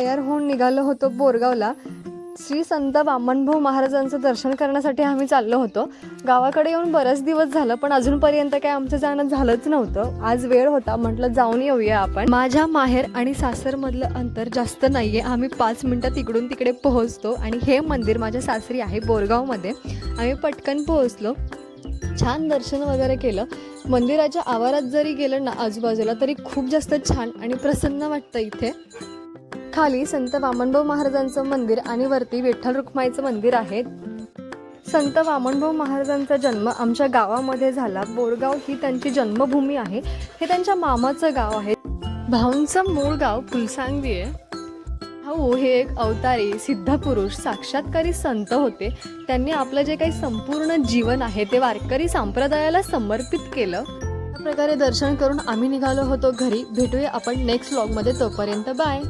तयार होऊन निघालो होतो बोरगावला. श्री संत वामनभाऊ महाराजांचं दर्शन करण्यासाठी आम्ही चाललो होतो. गावाकडे येऊन बरेच दिवस झालं पण अजूनपर्यंत काय आमचं जाणं झालंच नव्हतं. आज वेळ होता म्हटलं जाऊन येऊया आपण. माझ्या माहेर आणि सासरमधलं अंतर जास्त नाहीये. आम्ही पाच मिनटं तिकडून तिकडे पोहोचतो आणि हे मंदिर माझ्या सासरी आहे बोरगावमध्ये. आम्ही पटकन पोहोचलो. छान दर्शन वगैरे केलं. मंदिराच्या आवारात जरी गेलं ना आजूबाजूला तरी खूप जास्त छान आणि प्रसन्न वाटतं इथे. खाली संत वामनभाऊ महाराजांचं मंदिर आणि वरती विठ्ठल रुक्माईचं मंदिर आहे. संत वामनभाऊ महाराजांचा जन्म आमच्या गावामध्ये झाला. बोरगाव ही त्यांची जन्मभूमी आहे. हे त्यांच्या मामाचं गाव आहे. भाऊंचं मूळ गाव फुलसांगवी आहे. भाऊ हे एक अवतारी सिद्ध पुरुष साक्षात्कारी संत होते. त्यांनी आपलं जे काही संपूर्ण जीवन आहे ते वारकरी संप्रदायाला समर्पित केलं. प्रकारे दर्शन करून आम्ही निघालो होतो घरी. भेटूया आपण नेक्स्ट व्लॉगमध्ये तोपर्यंत. बाय